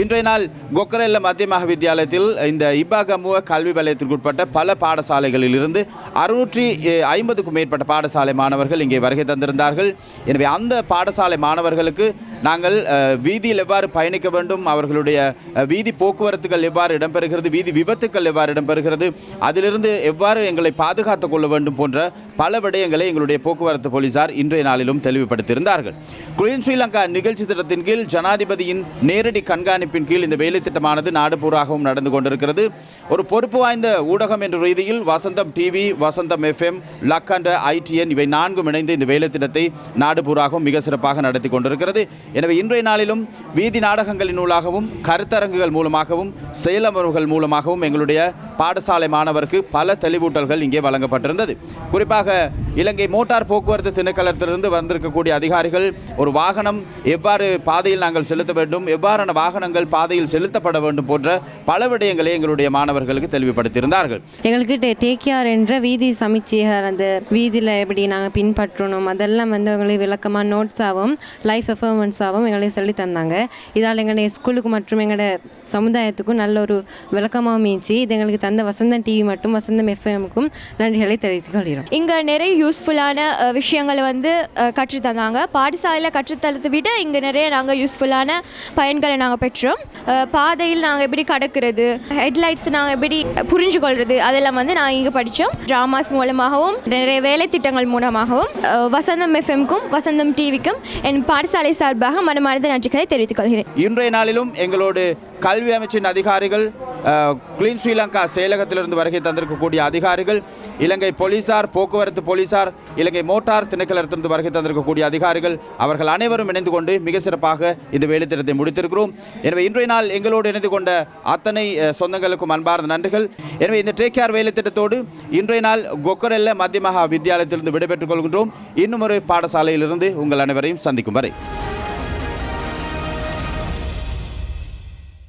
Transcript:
இன்றைய நாள் கொக்கரெல்ல மத்திய மகா வித்தியாலயத்தில் இந்த இப்பாகமுவ கல்வி வலயத்திற்குட்பட்ட பல பாடசாலைகளில் இருந்து அறுநூற்றி ஐம்பதுக்கும் மேற்பட்ட பாடசாலை மாணவர்கள் இங்கே வருகை தந்திருந்தார்கள். எனவே அந்த பாடசாலை மாணவர்களுக்கு நாங்கள் வீதியில் எவ்வாறு பயணிக்க வேண்டும் அவர்களுடைய வீதி போக்குவரத்துகள் எவ்வாறு இடம்பெறுகிறது வீதி விபத்துக்கள் எவ்வாறு இடம்பெறுகிறது அதிலிருந்து எவ்வாறு எங்களை பாதுகாத்துக் கொள்ள வேண்டும் போன்ற பல விடயங்களை எங்களுடைய போக்குவரத்து போலீசார் இன்றைய நாளிலும் தெளிவுபடுத்தியிருந்தார்கள். குளீன் ஸ்ரீலங்கா நிகழ்ச்சி திட்டத்தின் கீழ் ஜனாதிபதியின் நேரடி கண்காணி கண்காணிப்பின் கீழ் இந்த வேலை திட்டமானது நாடு நடந்து கொண்டிருக்கிறது. ஒரு பொறுப்பு வாய்ந்த ஊடகம் என்ற ரீதியில் Vasantham TV Vasantham FM Lak and ITN இவை நான்கும் இணைந்து இந்த வேலை திட்டத்தை நாடு மிக சிறப்பாக நடத்தி கொண்டிருக்கிறது. எனவே இன்றைய நாளிலும் வீதி நாடகங்களின் நூலாகவும் கருத்தரங்குகள் மூலமாகவும் செயலமர்வுகள் மூலமாகவும் எங்களுடைய பாடசாலை மாணவருக்கு பல தெளிவூட்டல்கள் இங்கே வழங்கப்பட்டிருந்தது. குறிப்பாக இலங்கை மோட்டார் போக்குவரத்து திணைக்களத்திலிருந்து வந்திருக்கக்கூடிய அதிகாரிகள் ஒரு வாகனம் எவ்வாறு பாதையில் நாங்கள் செலுத்த வேண்டும் எவ்வாறான வாகனங்கள் பாதையில் செலுத்தப்பட வேண்டும் போன்ற பல விடயங்களை எங்களுடைய மாணவர்களுக்கு தெளிவுபடுத்தியிருந்தார்கள். எங்களுக்கு டேக் கேர் என்ற வீதி சமீட்சையர் அந்த வீதியில் எப்படி நாங்கள் பின்பற்றணும் அதெல்லாம் வந்து எங்களுக்கு விளக்கமாக நோட்ஸாகவும் லைஃப் பெர்ஃபார்மன்ஸாகவும் எங்களுக்கு சொல்லி தந்தாங்க. இதால் எங்களுடைய ஸ்கூலுக்கு மற்றும் எங்களோட சமுதாயத்துக்கும் நல்ல ஒரு விளக்கமாகவும் மீச்சு இது எங்களுக்கு தந்த வசந்தம் டிவி மற்றும் வசந்தம் எஃப்எம்முக்கும் நன்றிகளை தெரிவித்துக் கொள்கிறோம். இங்கே நிறைய யூஸ்ஃபுல்லான விஷயங்களை வந்து அஹ், கற்றுத் தந்தாங்க. பாடசாலையில் கற்றுத்தரத்தை விட இங்கே நிறைய நாங்கள் யூஸ்ஃபுல்லான பயன்களை நாங்கள் பெற்றோம் மற்றும் பாதையில் நாங்கள் எப்படி கடக்கிறது ஹெட்லைட்ஸ் நாங்கள் எப்படி புரிஞ்சு கொள்வது அதெல்லாம் வந்து நாங்கள் இங்கே படித்தோம். ட்ராமாஸ் மூலமாகவும் நிறைய வேலை திட்டங்கள் மூலமாகவும் வசந்தம் எஃப்எம்க்கும் வசந்தம் டிவிக்கும் என் பாடசாலை சார்பாக மனமார்ந்த நன்றிகளை தெரிவித்துக் கொள்கிறேன். இன்றைய நாளிலும் எங்களோடு கல்வி அமைச்சின் அதிகாரிகள் கிளீன் ஸ்ரீலங்கா செயலகத்திலிருந்து வருகை தந்திருக்கக்கூடிய அதிகாரிகள் இலங்கை போலீசார் போக்குவரத்து போலீசார் இலங்கை மோட்டார் திணைக்களத்திலிருந்து வருகை தந்திருக்கக்கூடிய அதிகாரிகள் அவர்கள் அனைவரும் இணைந்து கொண்டு மிக சிறப்பாக இந்த வேலைத்திட்டத்தை முடித்திருக்கிறோம். எனவே இன்றைய நாள் எங்களோடு இணைந்து கொண்ட அத்தனை சொந்தங்களுக்கும் அன்பார்ந்த நன்றிகள். எனவே இந்த டேக் கேர் வேலைத்திட்டத்தோடு இன்றைய நாள் கொக்கரெல்ல மத்திய மகா வித்தியாலயத்திலிருந்து விடைபெற்றுக் கொள்கின்றோம். இன்னும் ஒரு பாடசாலையிலிருந்து உங்கள் அனைவரையும் சந்திக்கும் வரை.